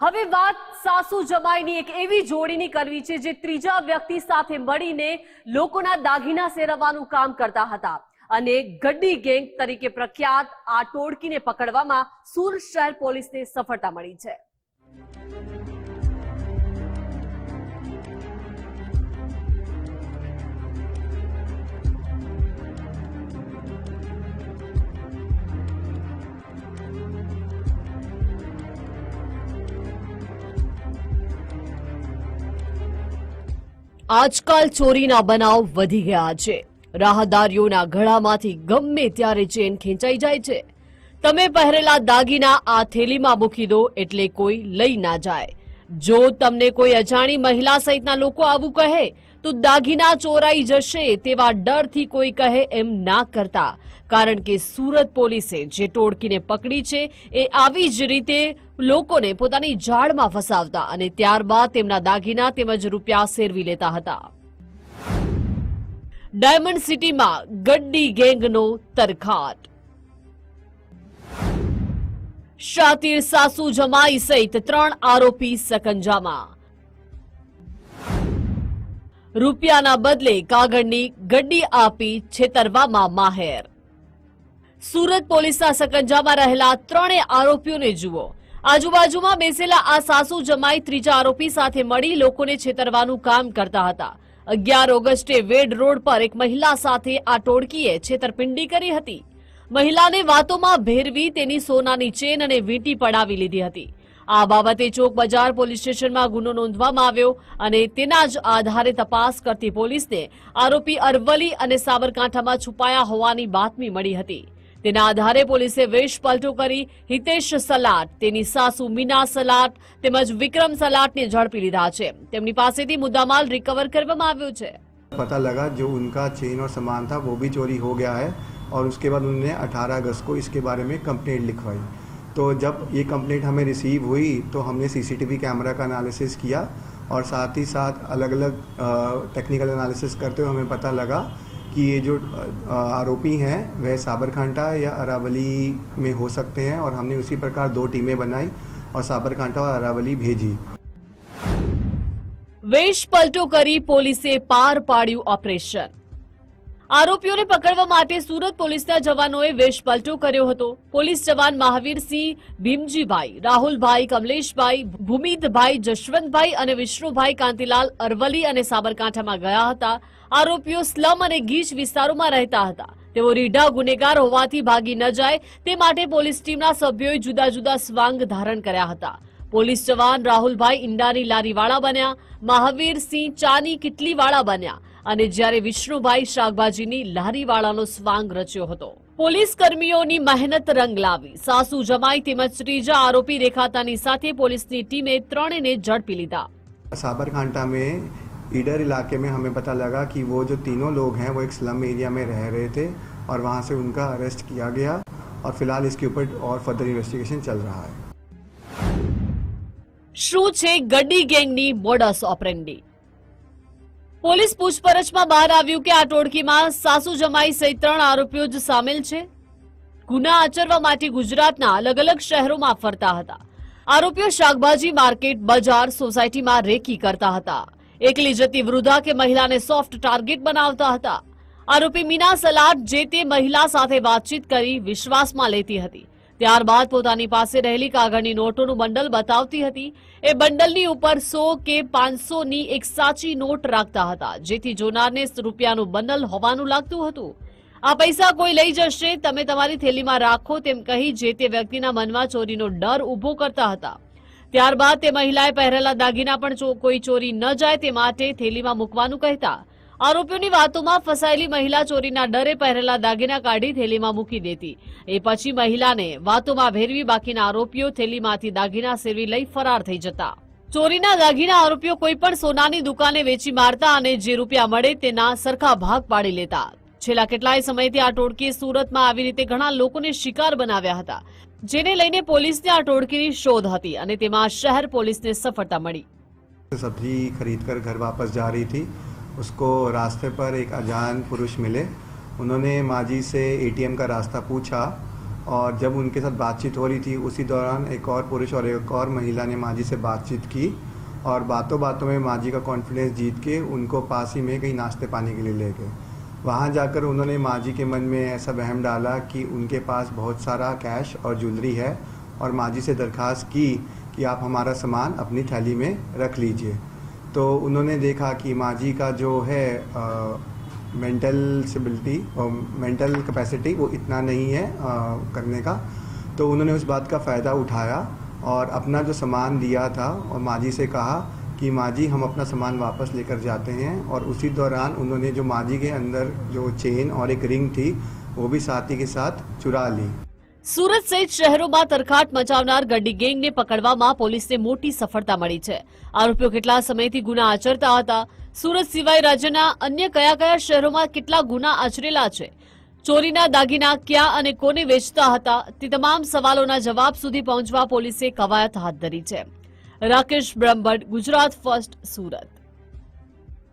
હવે વાત સાસુ જમાઈની એક એવી જોડીની કરવી છે જે ત્રીજા વ્યક્તિ સાથે મળીને લોકોના દાગીના સેરવવાનું કામ કરતા હતા. અને ગડ્ડી ગેંગ તરીકે પ્રખ્યાત આ ટોળકીને પકડવામાં સુરત શહેર પોલીસને સફળતા મળી છે. આજકાલ ચોરીના બનાવ વધી ગયા છે. રાહદારીઓના ગળામાંથી ગમે ત્યારે ચેન ખેંચાઈ જાય છે. તમે પહેરેલા દાગીના આ થેલીમાં મૂકી દો એટલે કોઈ લઈ ના જાય. જો તમને કોઈ અજાણી મહિલા સહિતના લોકો આવું કહે તો દાગીના ચોરાઈ જશે તેવા ડરથી કોઈ કહે એમ ના કરતા. કારણ કે સુરત પોલીસે જે ટોળકીને પકડી છે એ આવી જ રીતે લોકોને પોતાની જાળમાં ફસાવતા અને ત્યારબાદ તેમના દાગીના તેમજ રૂપિયા સેરવી લેતા હતા. ડાયમંડ સિટીમાં ગડ્ડી ગેંગનો તરખાટ. શાતીર સાસુ જમાઈ સહિત ત્રણ આરોપી સકંજામાં. રૂપિયાના બદલે કાગળની ગડ્ડી આપી છેતરવામાં માહેર. સુરત પોલીસના સકંજામાં રહેલા ત્રણેય આરોપીઓને જુઓ. આજુબાજુમાં બેસેલા આ સાસુ જમાઈ ત્રીજા આરોપી સાથે મળી લોકોને છેતરવાનું કામ કરતા હતા. અગિયાર ઓગસ્ટે વેડ રોડ પર એક મહિલા સાથે આ ટોળકીએ છેતરપિંડી કરી હતી. મહિલાને વાતોમાં ભેરવી તેની સોનાની ચેન અને વીંટી પડાવી લીધી હતી. આ બાબતે ચોક બજાર પોલીસ સ્ટેશનમાં ગુનો નોંધવામાં આવ્યો અને તેના જ આધારે તપાસ કરતી પોલીસને આરોપી અરવલી અને સાબરકાંઠામાં છુપાયા હોવાની બાતમી મળી હતી તેના આધારે પોલીસે વેશ પલટો કરી હિતેશ સલાટ તેની સાસુ મીના સલાટ તેમજ વિક્રમ સલાટને ઝડપી લીધા છે તેમની પાસેથી મુદ્દામાલ રિકવર કરવામાં આવ્યો છે पता लगा जो उनका चेन और सामान था वो भी चोरी हो गया है और उसके बाद उन्होंने 18 अगस्त को इसके बारे में कंप्लेंट लिखवाई तो जब ये कंप्लेंट हमें रिसीव हुई तो हमने सीसीटीवी कैमरा का एनालिसिस किया और साथ ही साथ अलग अलग टेक्निकल एनालिसिस करते हुए हमें पता लगा कि ये जो अ, आरोपी हैं वह साबरकांठा या अरावली में हो सकते हैं और हमने उसी प्रकार दो टीमें बनाई और साबरकांठा और अरावली भेजी વેશ પલટો કરી પોલીસે પાર પાડ્યું ઓપરેશન આરોપીઓને પકડવા માટે સુરત પોલીસના જવાનોએ વેશપલટો કર્યો હતો. પોલીસ જવાન મહાવીરસિંહ, ભીમજીભાઈ, રાહુલભાઈ, કમલેશભાઈ, ભૂમિતભાઈ, જશવંતભાઈ અને વિષ્ણુભાઈ કાંતિલાલ અરવલી અને સાબરકાંઠામાં ગયા હતા. આરોપીઓ સ્લમ અને ગીચ વિસ્તારોમાં રહેતા હતા. તેઓ રીઢા ગુનેગાર હોવાથી ભાગી ન જાય. તે માટે પોલીસ ટીમના સભ્યોએ જુદા જુદા સ્વાંગ ધારણ કર્યા હતા. પોલીસ જવાન રાહુલભાઈ ઈંડાની લારીવાળા બન્યા. મહાવીરસિંહ ચાની કિટલીવાળા બન્યા. અને જ્યારે વિષ્ણુભાઈ શાકભાજીની લારીવાળાનો સ્વાંગ રચ્યો હતો પોલીસ કર્મીઓની મહેનત રંગ લાવી સાસુ જમાઈ તેમજ ત્રીજા આરોપી રેખાતાની સાથે પોલીસની ટીમે ત્રણેને ઝડપી લીધા. સાબરકાંઠા મેં ઈડર इलाके में हमें पता लगा कि वो जो तीनों लोग हैं वो एक स्लम एरिया में रह रहे थे और वहाँ से उनका अरेस्ट किया गया और फिलहाल इसके ऊपर और फर्दर इन्वेस्टिगेशन चल रहा है શું છે ગડ્ડી ગેંગની મોડસ ઓપરેન્ડી? પોલીસ પૂછપરછમાં બહાર આવ્યું કે આ ટોળકીમાં સાસુ જમાઈ સહિત ત્રણ આરોપીઓ જ સામેલ છે. ગુના આચરવા માટે ગુજરાતના અલગ અલગ શહેરોમાં ફરતા હતા. આરોપીઓ શાકભાજી માર્કેટ, બજાર, સોસાયટીમાં રેકી કરતા હતા. એકલી જતી વૃદ્ધા કે મહિલાને સોફ્ટ ટાર્ગેટ બનાવતા હતા. આરોપી મીના સલાટ જે તે મહિલા સાથે વાતચીત કરી વિશ્વાસમાં લેતી હતી. ત્યારબાદ પોતાની પાસે રહેલી કાગળની નોટોનું બંડલ બતાવતી હતી. એ બંડલની ઉપર સો કે પાંચસો ની એક સાચી નોટ રાખતા હતા, જેથી જોનારને રૂપિયાનું બંડલ હોવાનું લાગતું હતું. આ પૈસા કોઈ લઈ જશે, તમે તમારી થેલીમાં રાખો તેમ કહી જે તે વ્યક્તિના મનમાં ચોરીનો ડર ઊભો કરતા હતા. ત્યારબાદ તે મહિલાએ પહેરેલા દાગીના પણ કોઈ ચોરી ન જાય તે માટે થેલીમાં મૂકવાનું કહેતા. આરોપીઓની વાતોમાં ફસાયેલી મહિલા ચોરીના ડરે પહેરેલા દાગીના કાઢી થેલીમાં મૂકી દેતી એ પછી મહિલાને વાતોમાં ભેરવી બાકીના આરોપીઓ થેલીમાંથી દાગીના સેરવી લઈ ફરાર થઈ જતા ચોરીના દાગીના આરોપીઓ કોઈ પણ સોનાની દુકાને વેચી મારતા અને જે રૂપિયા મળે તેના સરખા ભાગ પાડી લેતા છેલ્લા કેટલાય સમયથી આ ટોળકીએ સુરતમાં આવી રીતે ઘણા લોકોને શિકાર બનાવ્યા હતા જેને લઈને પોલીસને આ ટોળકીની શોધ હતી અને તેમાં શહેર પોલીસને સફળતા મળી सब्जी खरीद कर घर वापस जा रही थी उसको रास्ते पर एक अजान पुरुष मिले। उन्होंने माँ जी से एटीएम का रास्ता पूछा और जब उनके साथ बातचीत हो रही थी, उसी दौरान एक और पुरुष और एक और महिला ने माँ जी से बातचीत की और बातों बातों में माँ जी का कॉन्फिडेंस जीत के उनको पास ही में कहीं नाश्ते पानी के लिए ले गए। वहाँ जाकर उन्होंने माँ जी के मन में ऐसा वहम डाला कि उनके पास बहुत सारा कैश और ज्वेलरी है और माँ जी से दरख्वास्त की कि आप हमारा सामान अपनी थैली में रख लीजिए। तो उन्होंने देखा कि माँ जी का जो है मेंटल सिबिलिटी और मेंटल कैपेसिटी वो इतना नहीं है अ, करने का। तो उन्होंने उस बात का फ़ायदा उठाया और अपना जो सामान दिया था और माँ जी से कहा कि माँ जी हम अपना सामान वापस लेकर जाते हैं। और उसी दौरान उन्होंने जो माँ जी के अंदर जो चेन और एक रिंग थी वो भी साथी के साथ चुरा ली। સુરત સહિત શહેરોમાં તરખાટ મચાવનાર ગડ્ડી ગેંગને પકડવામાં પોલીસને મોટી સફળતા મળી છે. આરોપીઓ કેટલા સમયથી ગુના આચરતા હતા? સુરત સિવાય રાજ્યના અન્ય કયા કયા શહેરોમાં કેટલા ગુના આચરેલા છે? ચોરીના દાગીના ક્યાં અને કોને વેચતા હતા? તે તમામ સવાલોના જવાબ સુધી પહોંચવા પોલીસે કવાયત હાથ ધરી છે. રાકેશ બ્રહ્મભટ્ટ, ગુજરાત ફર્સ્ટ, સુરત.